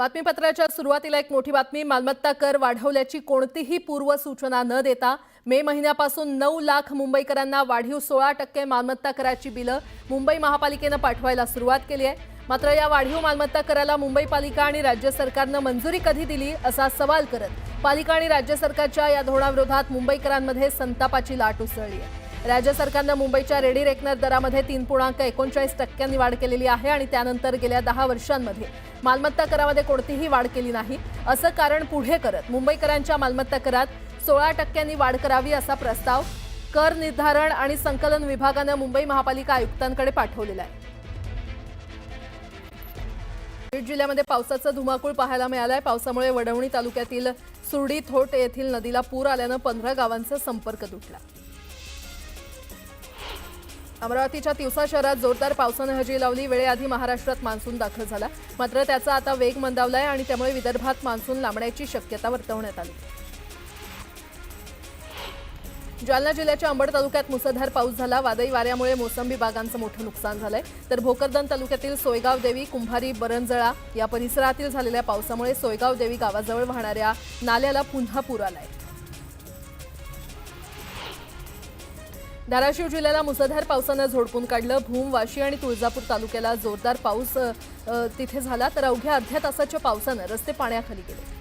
बातमीपत्राच्या सुरुवातीला एक मोठी बातमी मालमत्ता कर वाढवल्याची कोणतीही पूर्वसूचना न देता मे महिन्यापासून नऊ लाख मुंबईकरांना वाढीव सोळा टक्के मालमत्ता कराची बिलं मुंबई महापालिकेनं पाठवायला सुरुवात केली आहे. मात्र या वाढीव मालमत्ता कराला मुंबई पालिका आणि राज्य सरकारनं मंजुरी कधी दिली असा सवाल करत पालिका आणि राज्य सरकारच्या या धोरणाविरोधात मुंबईकरांमध्ये संतापाची लाट उसळली आहे. राज्य सरकारनं मुंबईच्या रेडी रेकनर दरामध्ये तीन पूर्णांक एकोणचाळीस टक्क्यांनी वाढ केलेली आहे आणि त्यानंतर गेल्या दहा वर्षांमध्ये मालमत्ता करामध्ये कोणतीही वाढ केली नाही. असं कारण पुढे करत मुंबईकरांच्या मालमत्ता करात सोळा टक्क्यांनी वाढ करावी असा प्रस्ताव कर निर्धारण आणि संकलन विभागानं मुंबई महापालिका आयुक्तांकडे पाठवलेला आहे. बीड जिल्ह्यामध्ये पावसाचा धुमाकूळ पाहायला मिळालाय. पावसामुळे वडवणी तालुक्यातील सुर्डी थोट येथील नदीला पूर आल्यानं पंधरा गावांचा संपर्क तुटला. अमरावतीच्या तिवसा शहरात जोरदार पावसानं हजेरी लावली. वेळेआधी महाराष्ट्रात मान्सून दाखल झाला. मात्र त्याचा आता वेग मंदावलाय आणि त्यामुळे विदर्भात मान्सून लांबण्याची शक्यता वर्तवण्यात आली. जालना जिल्ह्याच्या अंबड तालुक्यात मुसळधार पाऊस झाला. वादळी वाऱ्यामुळे मोसंबी बागांचं मोठं नुकसान झालंय. तर भोकरदन तालुक्यातील सोयगाव देवी कुंभारी बरंजळा या परिसरातील झालेल्या पावसामुळे सोयगाव देवी गावाजवळ वाहणाऱ्या नाल्याला पुन्हा पूर आलाय. धाराशिव जिल्ह्याला मुसळधार पावसानं झोडपून काढलं. भूम वाशी आणि तुळजापूर तालुक्याला जोरदार पाऊस तिथे झाला. तर अवघ्या अर्ध्या तासाच्या पावसानं रस्ते पाण्याखाली गेले.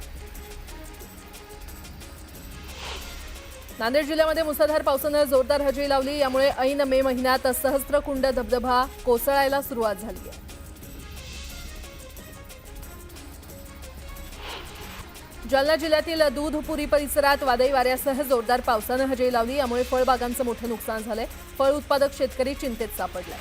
नांदेड जिल्ह्यामध्ये मुसळधार पावसानं जोरदार हजेरी लावली. यामुळे ऐन मे महिन्यात सहस्त्रकुंड धबधबा कोसळायला सुरुवात झाली आहे. जालना जिल्ह्यातील दूधपुरी परिसरात वादळी वाऱ्यासह जोरदार पावसानं हजेरी लावली. यामुळे फळबागांचं मोठं नुकसान झालंय. फळ उत्पादक शेतकरी चिंतेत सापडलाय.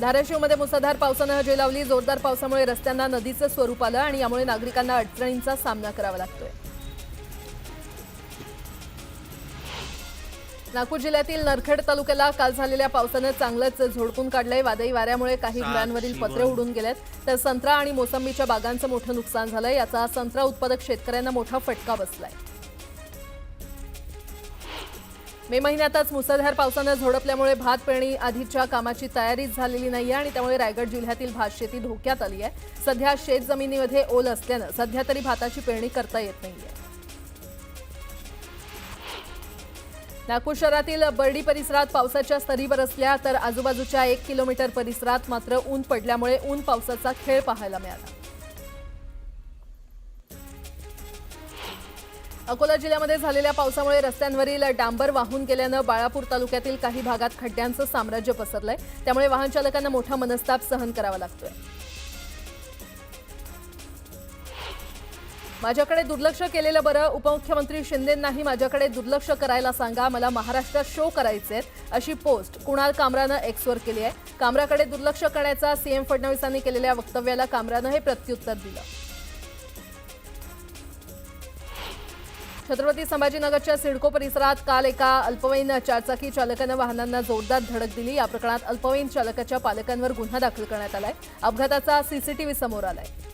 धाराशिवमध्ये मुसळधार पावसानं हजेरी लावली. जोरदार पावसामुळे रस्त्यांना नदीचं स्वरूप आलं आणि यामुळे नागरिकांना अडचणींचा सामना करावा लागतोय. नागपूर जिल्ह्यातील नरखेड तालुक्याला काल झालेल्या पावसानं चांगलंच झोडपून काढलंय. वादळी वाऱ्यामुळे काही घरांवरील पत्रे उडून गेलेत. तर संत्रा आणि मोसंबीच्या बागांचं मोठं नुकसान झालंय. याचा संत्रा उत्पादक शेतकऱ्यांना मोठा फटका बसलाय. मे महिन्यातच मुसळधार पावसानं झोडपल्यामुळे भात पेरणी आधीच्या कामाची तयारीच झालेली नाहीये आणि त्यामुळे रायगड जिल्ह्यातील भात शेती धोक्यात आली आहे सध्या शेत जमिनीमध्ये ओल असल्यानं सध्या तरी भाताची पेरणी करता येत नाहीये. नागपूर शहरातील बर्डी परिसरात पावसाच्या सरी बरसल्या तर आजूबाजूच्या एक किलोमीटर परिसरात मात्र ऊन पडल्यामुळे ऊन पावसाचा खेळ पाहायला मिळाला. अकोला जिल्ह्यामध्ये झालेल्या पावसामुळे रस्त्यांवरील डांबर वाहून गेल्यानं बाळापूर तालुक्यातील काही भागात खड्ड्यांचं साम्राज्य पसरलंय. त्यामुळे वाहन चालकांना मोठा मनस्ताप सहन करावा लागतोय. माझ्याकडे दुर्लक्ष केलेलं बरं. उपमुख्यमंत्री शिंदेंनाही माझ्याकडे दुर्लक्ष करायला सांगा. मला महाराष्ट्रात शो करायचे अशी पोस्ट कुणाल कामरानं एक्सवर केली आहे. कामराकडे दुर्लक्ष करण्याचा सीएम फडणवीसांनी केलेल्या वक्तव्याला कामरानं हे प्रत्युत्तर दिलं. छत्रपती संभाजीनगरच्या सिडको परिसरात काल एका अल्पवयीन चारचाकी चालकानं वाहनांना जोरदार धडक दिली. या प्रकरणात अल्पवयीन चालकाच्या पालकांवर गुन्हा दाखल करण्यात आलाय. अपघाताचा सीसीटीव्ही समोर आलाय.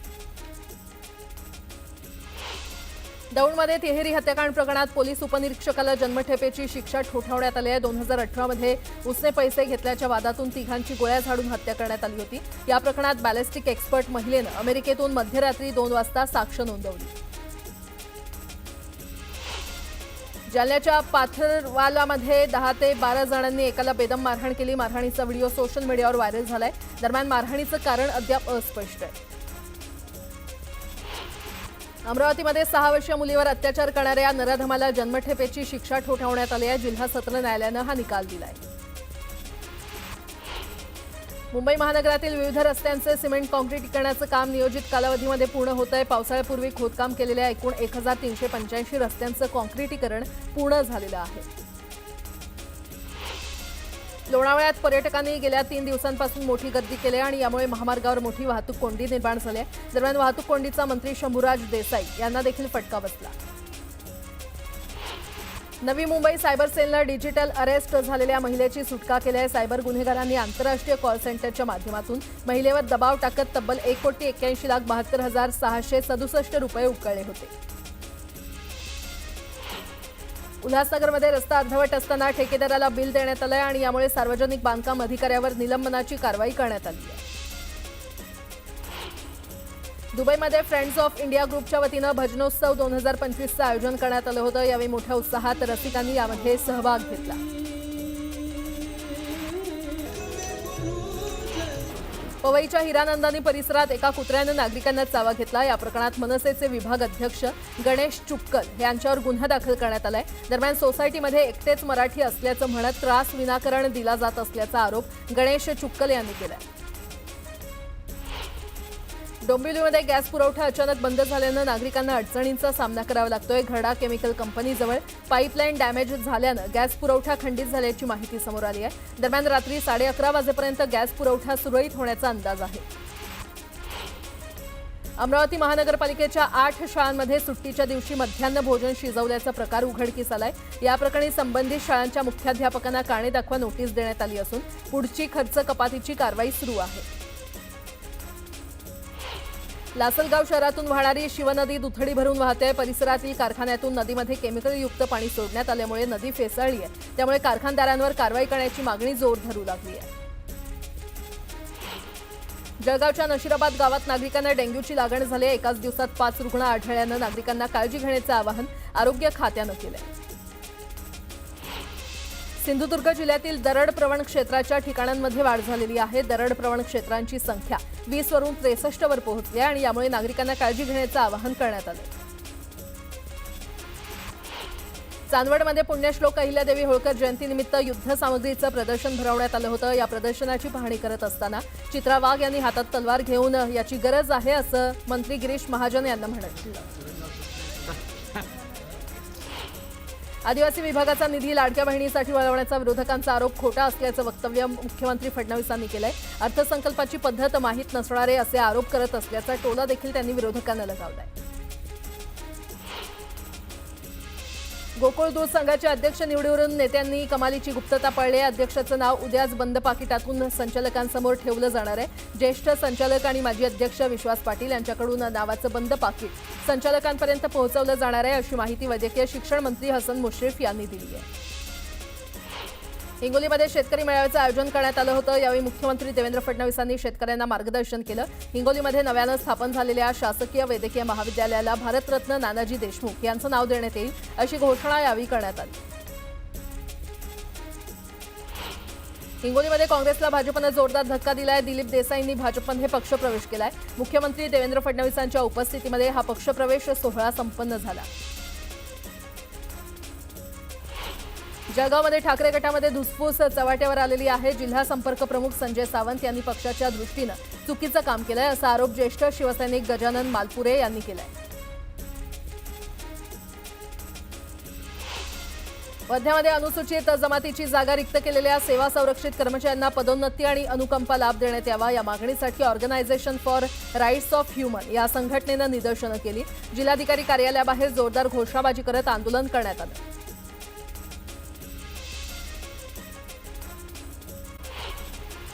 दौंडमध्ये तिहेरी हत्याकांड प्रकरणात पोलीस उपनिरीक्षकाला जन्मठेपेची शिक्षा ठोठावण्यात आली आहे. दोन हजार अठरामध्ये उसने पैसे घेतल्याच्या वादातून तिघांची गोळ्या झाडून हत्या करण्यात आली होती. या प्रकरणात बॅलिस्टिक एक्सपर्ट महिलेनं अमेरिकेतून मध्यरात्री दोन वाजता साक्ष नोंदवली. जालन्याच्या पाथरवालामध्ये दहा ते बारा जणांनी एकाला बेदम मारहाण केली. मारहाणीचा व्हिडिओ सोशल मीडियावर व्हायरल झालाय. दरम्यान मारहाणीचं कारण अद्याप अस्पष्ट आहे. अमरावतीमध्ये सहा वर्षीय मुलीवर अत्याचार करणाऱ्या नराधमाला जन्मठेपेची शिक्षा ठोठावण्यात आली आहे. जिल्हा सत्र न्यायालयानं हा निकाल दिलाय. मुंबई महानगरातील विविध रस्त्यांचे सिमेंट काँक्रिटीकरणाचं काम नियोजित कालावधीमध्ये पूर्ण होत आहे. पावसाळ्यापूर्वी खोदकाम केलेल्या एकूण एक हजार तीनशे पंच्याऐंशी रस्त्यांचं काँक्रीटीकरण पूर्ण झालेलं आहे. लोणावळ्यात पर्यटकांनी गेल्या तीन दिवसांपासून मोठी गर्दी केली आणि यामुळे महामार्गावर मोठी वाहतूक कोंडी निर्माण झाली आहे. दरम्यान वाहतूक कोंडीचा मंत्री शंभूराज देसाई यांना देखील फटका बसला. नवी मुंबई सायबर सेलनं डिजिटल अरेस्ट झालेल्या महिलेची सुटका केली आहे. सायबर गुन्हेगारांनी आंतरराष्ट्रीय कॉल सेंटरच्या माध्यमातून महिलेवर दबाव टाकत तब्बल एक कोटी एक्क्याऐंशी लाख बहात्तर हजार सहाशे सदुसष्ट रुपये उकळले होते. उल्हासनगरमध्ये रस्ता अर्धवट असताना ठेकेदाराला बिल देण्यात आलंय आणि यामुळे सार्वजनिक बांधकाम अधिकाऱ्यावर निलंबनाची कारवाई करण्यात आली आहे. दुबईमध्ये फ्रेंड्स ऑफ इंडिया ग्रुपच्या वतीनं भजनोत्सव दोन हजार पंचवीसचं आयोजन करण्यात आलं होतं. यावेळी मोठ्या उत्साहात रसिकांनी यामध्ये सहभाग घेतला. पवईच्या हिरानंदानी परिसरात एका कुत्र्यानं नागरिकांना चावा घेतला. या प्रकरणात मनसेचे विभाग अध्यक्ष गणेश चुक्कल यांच्यावर गुन्हा दाखल करण्यात आलाय. दरम्यान सोसायटीमध्ये एकटेच मराठी असल्याचं म्हणत त्रास विनाकारण दिला जात असल्याचा आरोप गणेश चुक्कल यांनी केलाय. डोंबिवलीमध्ये गॅस पुरवठा अचानक बंद झाल्यानं नागरिकांना अडचणींचा सामना करावा लागतोय. घडा केमिकल कंपनीजवळ पाईपलाईन डॅमेज झाल्यानं गॅस पुरवठा खंडित झाल्याची माहिती समोर आली आहे. दरम्यान रात्री साडे अकरा वाजेपर्यंत गॅस पुरवठा सुरळीत होण्याचा अंदाज आहे. अमरावती महानगरपालिकेच्या आठ शाळांमध्ये सुट्टीच्या दिवशी मध्यान्ह भोजन शिजवल्याचा प्रकार उघडकीस आलाय. या प्रकरणी संबंधित शाळांच्या मुख्याध्यापकांना काणे दाखवा नोटीस देण्यात आली असून पुढची खर्च कपातीची कारवाई सुरू आहे. लासलगाव शहरातून वाहणारी शिवनदी दुथडी भरून वाहते. परिसरातील कारखान्यातून नदीमध्ये केमिकलयुक्त पाणी सोडण्यात आल्यामुळे नदी फेसाळली आहे. त्यामुळे कारखानदारांवर कारवाई करण्याची मागणी जोर धरू लागली आहे. जळगावच्या नशिराबाद गावात नागरिकांना डेंग्यूची लागण झाली एकाच दिवसात पाच रुग्ण आढळल्यानं नागरिकांना काळजी घेण्याचं आवाहन आरोग्य खात्यानं केलं आहे सिंधुदुर्ग जिल्ह्यातील दरड प्रवण क्षेत्राच्या ठिकाणांमध्ये वाढ झालेली आहे. दरड प्रवण क्षेत्रांची संख्या वीसवरून त्रेसष्टवर त्रेसष्ट वर पोहोचली आहे आणि यामुळे नागरिकांना काळजी घेण्याचं आवाहन करण्यात आलं चांदवडमध्ये पुण्यश्लोक अहिल्यादेवी होळकर जयंतीनिमित्त युद्धसामग्रीचं प्रदर्शन भरवण्यात आलं होतं. या प्रदर्शनाची पाहणी करत असताना चित्रा वाघ यांनी हातात तलवार घेऊन याची गरज आहे असं मंत्री गिरीश महाजन यांना म्हटलं आदिवासी विभागाचा निधी लाडक्या बहिणीसाठी वळवण्याचा विरोधकांचा आरोप खोटा असल्याचं वक्तव्य मुख्यमंत्री फडणवीसांनी केलंय. अर्थसंकल्पाची पद्धत माहीत नसणारे असे आरोप करत असल्याचा टोला देखील त्यांनी विरोधकांना लगावलाय. गोकुळ दूध संघाच्या अध्यक्ष निवडीवरून नेत्यांनी कमालीची गुप्तता पाळली आहे. अध्यक्षाचं नाव उद्याच बंद पाकिटातून संचालकांसमोर ठेवलं जाणार आहे. ज्येष्ठ संचालक आणि माजी अध्यक्ष विश्वास पाटील यांच्याकडून नावाचं बंद पाकिट संचालकांपर्यंत पोहोचवलं जाणार आहे अशी माहिती वैद्यकीय शिक्षण मंत्री हसन मुश्रीफ यांनी दिली आहे. हिंगोलीमध्ये शेतकरी मेळाव्याचं आयोजन करण्यात आलं होतं. यावेळी मुख्यमंत्री देवेंद्र फडणवीसांनी शेतकऱ्यांना मार्गदर्शन केलं. हिंगोलीमध्ये नव्यानं स्थापन झालेल्या शासकीय वैद्यकीय महाविद्यालयाला भारतरत्न नानाजी देशमुख यांचं नाव देण्यात येईल अशी घोषणा यावेळी करण्यात आली. हिंगोलीमध्ये काँग्रेसला भाजपनं जोरदार धक्का दिलाय. दिलीप देसाईंनी भाजपमध्ये पक्षप्रवेश केलाय. मुख्यमंत्री देवेंद्र फडणवीसांच्या उपस्थितीमध्ये हा पक्षप्रवेश सोहळा संपन्न झाला. जळगावमध्ये ठाकरे गटामध्ये धुसफूस चव्हाट्यावर आलेली आहे. जिल्हा संपर्क प्रमुख संजय सावंत यांनी पक्षाच्या दृष्टीनं चुकीचं काम केलंय असा आरोप ज्येष्ठ शिवसैनिक गजानन मालपुरे यांनी केलाय. मध्यामध्ये अनुसूचित जमातीची जागा रिक्त केलेल्या सेवा संरक्षित कर्मचाऱ्यांना पदोन्नती आणि अनुकंपा लाभ देण्यात यावा या मागणीसाठी organization for rights of human या संघटनेनं निदर्शनं केली. जिल्हाधिकारी कार्यालयाबाहेर जोरदार घोषणाबाजी करत आंदोलन करण्यात आलं.